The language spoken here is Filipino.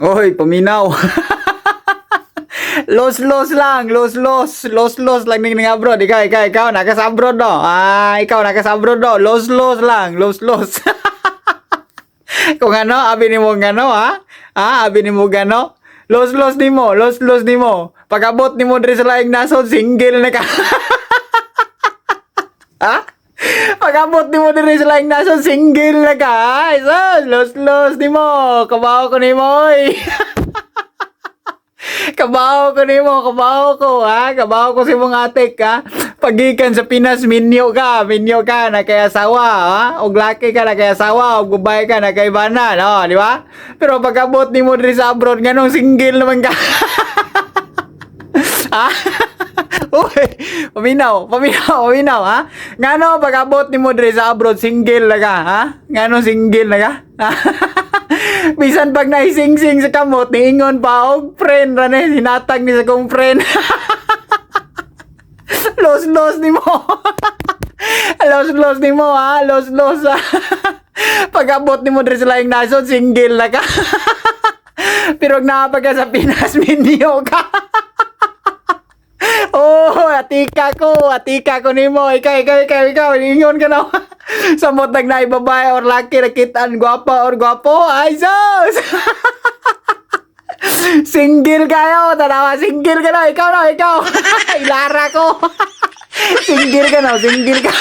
Oy, paminaw. los los lang, los los, los los lang ning ning abroad. Ikaw, ikaw, ikaw naka sa abroad no. Ah, ikaw naka sa abroad no. Los los lang, los los. Kung ano, abi ni mo ngano ha? Ha, abi ni mo gano? Los los ni mo, los los ni mo. Pagabot ni mo diri sa laing nasod, single na ka. Pagabot ni mo diri sa laing nasod, single na ka. ha? Sus, los los ni mo. Kabaw ko ni mo, oy. Kabaw ko ni mo, kabaw ko, ha? Kabaw ko si mong atik, ha? Pagikan sa Pinas, minyo ka, minyo ka, na kay asawa, ha? Og laki ka na kay asawa, og babae ka na kay bana, no? Di ba? Pero pagkabot ni mo diri sa abroad, ganong single naman ka. ha? Uy, paminaw, paminaw, paminaw, ha? Ngano pagkabot ni mo sa abroad, single na ka, ha? Ngano single na ka? Bisan pag naising-sing sa kamot, niingon pa, og friend, rane, hinatag ni sa kong friend. Los-los ni mo. Los-los ni mo, ha? Los-los, ha? Pag-abot ni mo sa laing nasod, single na ka. Pero napag ka sa Pinas, minyo ka. Atika ko, atika ko nimo. Ikaw, ikaw, ikaw, ikaw, ingon ka na. Samot nag na babae or laki nakitaan gwapa or gwapo. Ay, sus! single kayo, tanawa, single ka na, ikaw na, ikaw. Ilara ko. single ka na, single ka.